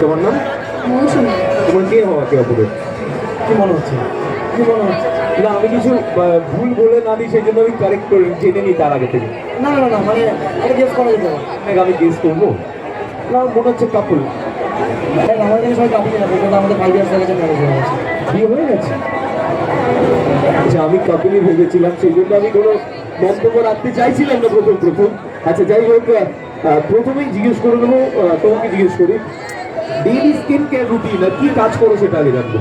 তোমার নাম? মৌসুমি। তোমার কে হওয়া কে অপরের কি মনে হচ্ছে? কি মনে হচ্ছে? না আমি কিছু ভুল বলে না দিই সেই জন্য আমি কারেক্ট করে জেনে নিই তার আগে থেকে। না না না মানে এটা গেস করা যেতে পারে আপনাকে আমি গেস করব। না মনে হচ্ছে কাপল দেখ আমাদের এখানে সবাই কাপড় না বলতে আমাদের ফাইভ ইয়ার্স হয়ে গেছে ম্যারেজ হয়ে গেছে। বিয়ে হয়ে গেছে? আচ্ছা আমি কাপিলই ভেবেছিলাম সেই জন্য আমি কোনো মন্তব্য রাখতে চাইছিলাম না প্রথম প্রথম। আচ্ছা যাই হোক প্রথমেই জিজ্ঞেস করে নেব আহ, তোমাকে জিজ্ঞেস করি। ডেইলি স্কিন কেয়ার রুটিন কি কাজ করো সেটা আগে জানব।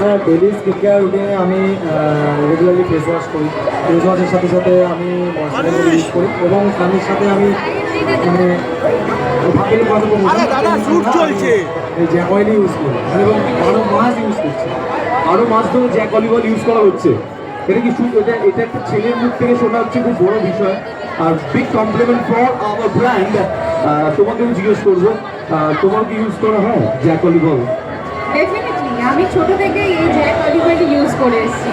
হ্যাঁ ডেলি স্কিন কেয়ার রুটিনে আমি রেগুলারলি ফেস ওয়াশ করি। ফেস ওয়াশের সাথে সাথে আমি ময়শ্চারাইজার ইউজ করি এবং স্নানের সাথে আমি মানে ভাবিনি কথা বলব দাদা, shoot চলছে। এই জ্যাক অয়েল ইউজ করি এবং বারো মাস ইউজ করছি। আরও মাস ধরে জ্যাক অলিভল ইউজ করা হচ্ছে। এটা কি শুধু এটা এটা একটা ছেলের মুখ থেকে শোনা হচ্ছে খুব বড় বিষয়। আর big compliment for our brand তোমাকেও জিজ্ঞেস করব তোমার কি ইউজ করা হয় জ্যাক ডেফিনেটলি আমি ছোট থেকে এই জ্যাক অলিভেট ইউজ করে এসেছি।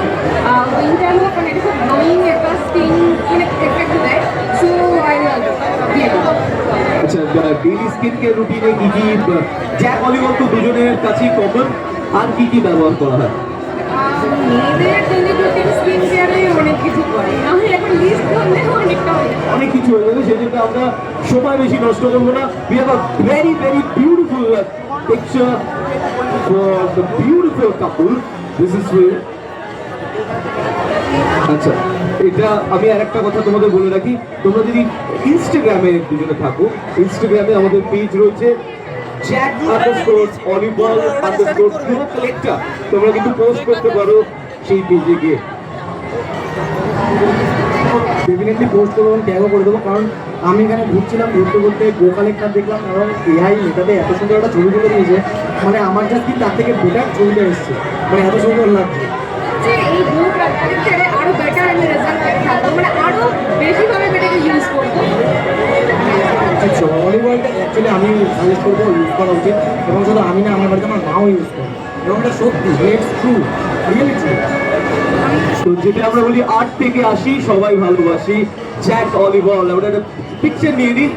উইন্টার হোক মানে এটা খুব গ্লোয়িং একটা স্কিন মানে এফেক্ট দেয়। সো আই আচ্ছা ডেইলি স্কিন কেয়ার রুটিনে কি কি জ্যাক অলিভল তো দুজনের কাছেই কমন আর কি কি ব্যবহার করা হয়? মেয়েদের ডেলি রুটিন স্কিন কেয়ারে অনেক কিছু করে আমি এখন লিস্ট করলে অনেকটা হয়ে যাবে অনেক কিছু হয়ে যাবে সেজন্য আমরা সময় বেশি নষ্ট করব না we have a very very beautiful picture for the beautiful couple this is আচ্ছা এটা আমি আর একটা কথা তোমাদের বলে রাখি তোমরা যদি ইনস্টাগ্রামে দুজনে থাকো ইনস্টাগ্রামে আমাদের পেজ রয়েছে জ্যাক আন্ডারস্কোর অলিবল আন্ডারস্কোর পুরো তোমরা কিন্তু পোস্ট করতে পারো সেই পেজে গিয়ে ডেফিনেটলি পোস্ট করব এবং ট্যাগও করে দেবো। কারণ আমি এখানে ঘুরছিলাম ঘুরতে ঘুরতে গো কালেক্টার দেখলাম এবং এআই এটাতে এত সুন্দর একটা ছবি তুলে দিয়েছে। মানে আমার জাস্ট কি তার থেকে বেটার ছবিটা এসছে। মানে এত সুন্দর লাগছে। যে আরও বেটার আমি থাকব। মানে করব। অলিভয়েলটা অ্যাকচুয়ালি আমি সাজেস্ট করব ইউজ করা উচিত। এবং শুধু আমি না আমার বাড়িতে আমার মাও ইউজ করে। এবং এটা সত্যি ইটস ট্রু রিয়েলি ট্রু তো যেটা আমরা বলি আট থেকে আসি সবাই ভালোবাসি। জ্যাক অলিবল আমরা একটা পিকচার নিয়ে নিই।